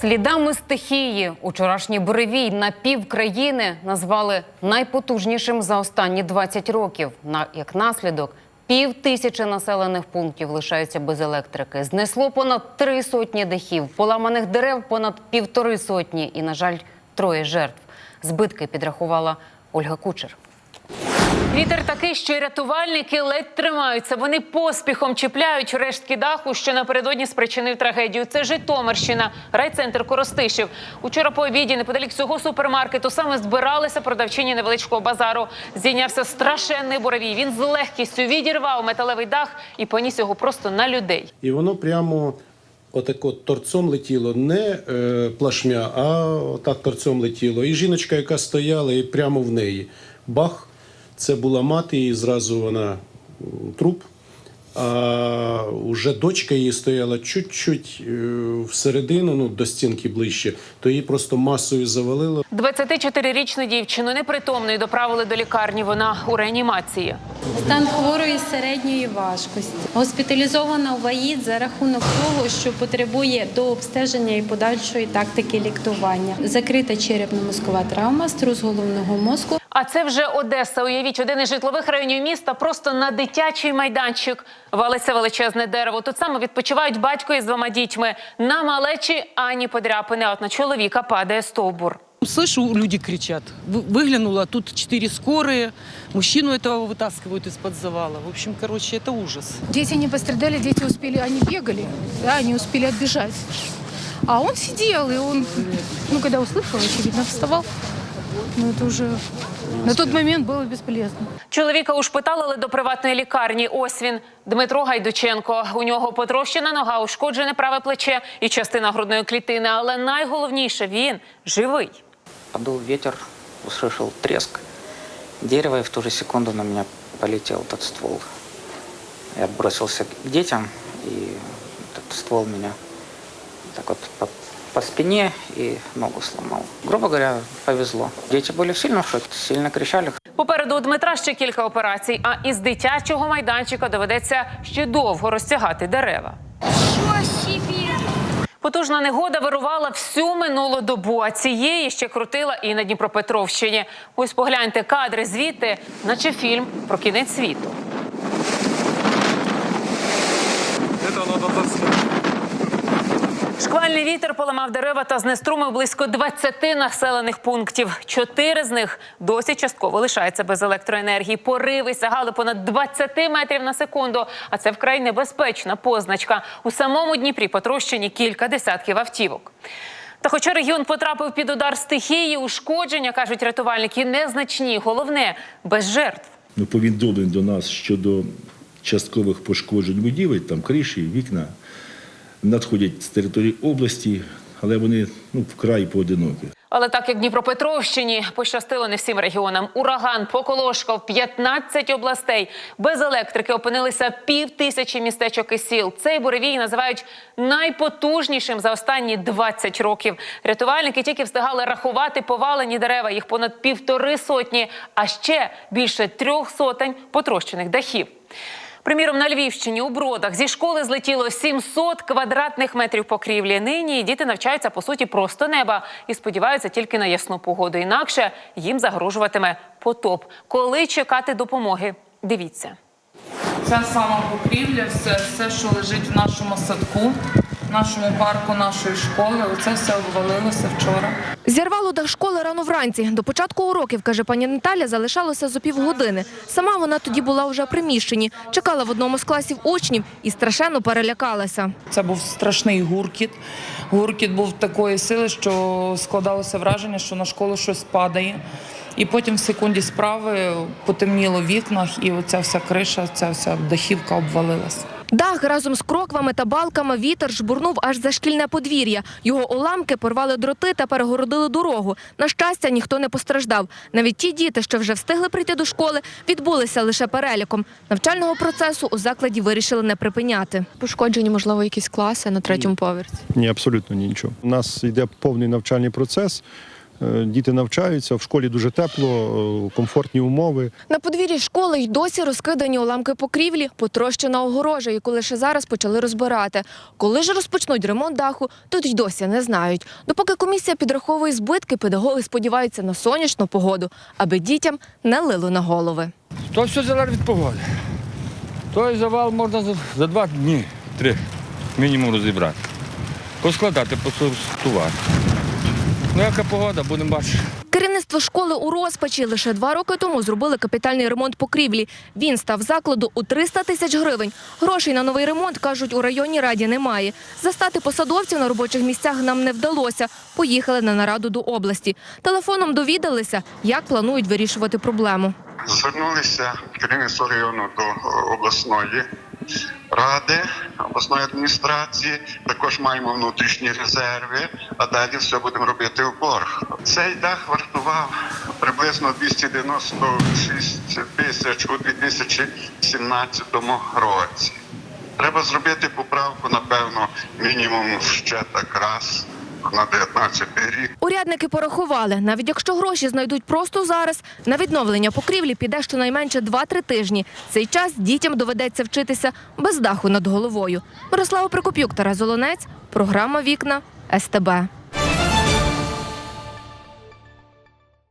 Слідами стихії учорашній буревій на пів країни назвали найпотужнішим за останні 20 років. На як наслідок, пів тисячі населених пунктів лишаються без електрики. Знесло понад три сотні дахів, поламаних дерев понад півтори сотні. І, на жаль, троє жертв. Збитки підрахувала Ольга Кучер. Вітер такий, що й рятувальники ледь тримаються. Вони поспіхом чіпляють рештки даху, що напередодні спричинив трагедію. Це Житомирщина, райцентр Коростишів. Учора по обіді неподалік цього супермаркету саме збиралися продавчині невеличкого базару. Зійнявся страшенний буревій. Він з легкістю відірвав металевий дах і поніс його просто на людей. І воно прямо отако торцом летіло, не е, плашмя, а отак торцом летіло. І жіночка, яка стояла, і прямо в неї. Бах, це була мати, і зразу вона труп. А вже дочка її стояла чуть-чуть е, всередину, ну, до стінки ближче, то її просто масою завалило. 24-річну дівчину непритомної доправили до лікарні. Вона у реанімації. Стан хворої середньої важкості. Госпіталізована в АІД за рахунок того, що потребує до обстеження і подальшої тактики ліктування. Закрита черепно-мозкова травма, струс головного мозку. А це вже Одеса. Уявіть, один із житлових районів міста просто на дитячий майданчик валиться величезне дерево. Тут саме відпочивають батько із двома дітьми. На малечі ані подряпини, а от на чоловіка падає стовбур. Слышу, люди кричат. Вы- Выглянула, тут четыре скорые. Мужчину этого вытаскивают из-под завала. В общем, короче, это ужас. Дети не пострадали, дети успели, они бегали, да, они успели отбежать. А он сидел, и он, ну, когда услышал, очевидно, вставал. Но это уже на тот момент было бесполезно. Чоловіка ушпиталили до приватної лікарні. Ось він Дмитро Гайдученко. У нього потрощена нога, ушкоджене праве плече і частина грудної клітини. Але найголовніше він живий. Подул ветер, услышал треск дерева, и в ту же секунду на меня полетел этот ствол. Я отбросился к детям, и этот ствол меня так вот по, спине и ногу сломал. Грубо говоря, повезло. Дети были в сильном шоке, сильно кричали, Попереду у Дмитра ще кілька операцій. А із дитячого майданчика доведеться ще довго розтягати дерева. Потужна негода вирувала всю минулу добу, а цієї ще крутила і на Дніпропетровщині. Ось погляньте кадри звідти, наче фільм про кінець світу. Шквальний вітер поламав дерева та знеструмив близько 20 населених пунктів. Чотири з них досі частково лишаються без електроенергії. Пориви сягали понад 20 метрів на секунду. А це вкрай небезпечна позначка. У самому Дніпрі потрощені кілька десятків автівок. Та хоча регіон потрапив під удар стихії, ушкодження кажуть рятувальники незначні. Головне без жертв. Ну, повідомлень до нас щодо часткових пошкоджень будівель, там криші, вікна, надходять з території області, але вони ну, вкрай поодинокі. Але так як Дніпропетровщині пощастило не всім регіонам. Ураган поколошкав 15 областей. Без електрики опинилися пів тисячі містечок і сіл. Цей буревій називають найпотужнішим за останні 20 років. Рятувальники тільки встигали рахувати повалені дерева. Їх понад півтори сотні, а ще більше трьох сотень потрощених дахів. Приміром, на Львівщині у бродах зі школи злетіло 700 квадратних метрів покрівлі. Нині діти навчаються по суті просто неба і сподіваються тільки на ясну погоду. Інакше їм загрожуватиме потоп. Коли чекати допомоги? Дивіться. Ця сама покрівля, все, все, що лежить в нашому садку, нашому парку нашої школи, оце все обвалилося вчора. Зірвало дах школи рано вранці. До початку уроків, каже пані Наталя, залишалося зо півгодини. Сама вона тоді була вже в приміщенні, чекала в одному з класів учнів і страшенно перелякалася. Це був страшний гуркіт. Гуркіт був такої сили, що складалося враження, що на школу щось падає. І потім в секунді справи потемніло в вікнах, і оця вся криша, ця вся дахівка обвалилася. Дах разом з кроквами та балками вітер жбурнув аж за шкільне подвір'я. Його уламки порвали дроти та перегородили дорогу. На щастя, ніхто не постраждав. Навіть ті діти, що вже встигли прийти до школи, відбулися лише переліком. Навчального процесу у закладі вирішили не припиняти. Пошкоджені, можливо, якісь класи на третьому поверсі. Ні, абсолютно нічого. У нас йде повний навчальний процес. Е, Діти навчаються, в школі дуже тепло, е, комфортні умови. На подвір'ї школи й досі розкидані уламки покрівлі, потрощена огорожа, яку лише зараз почали розбирати. Коли ж розпочнуть ремонт даху, тут й досі не знають. Допоки комісія підраховує збитки, педагоги сподіваються на сонячну погоду, аби дітям не лило на голови. То все залежить від погоди. Той завал можна за, за два дні, три мінімум розібрати. Поскладати, посортувати. Ну, яка погода, будемо бачити. Керівництво школи у розпачі лише два роки тому зробили капітальний ремонт покрівлі. Він став закладу у 300 тисяч гривень. Грошей на новий ремонт, кажуть, у районній раді немає. Застати посадовців на робочих місцях нам не вдалося. Поїхали на нараду до області. Телефоном довідалися, як планують вирішувати проблему. Звернулися керівництво району до обласної ради, обласної адміністрації. Також маємо внутрішні резерви, а далі все будемо робити в борг. Цей дах вартував приблизно 296 тисяч у 2017 році. Треба зробити поправку, напевно, мінімум ще так раз на 19 рік. Урядники порахували, навіть якщо гроші знайдуть просто зараз, на відновлення покрівлі піде щонайменше 2-3 тижні. Цей час дітям доведеться вчитися без даху над головою. Мирослава Прикоп'юк, Тарас Золонець, програма Вікна СТБ.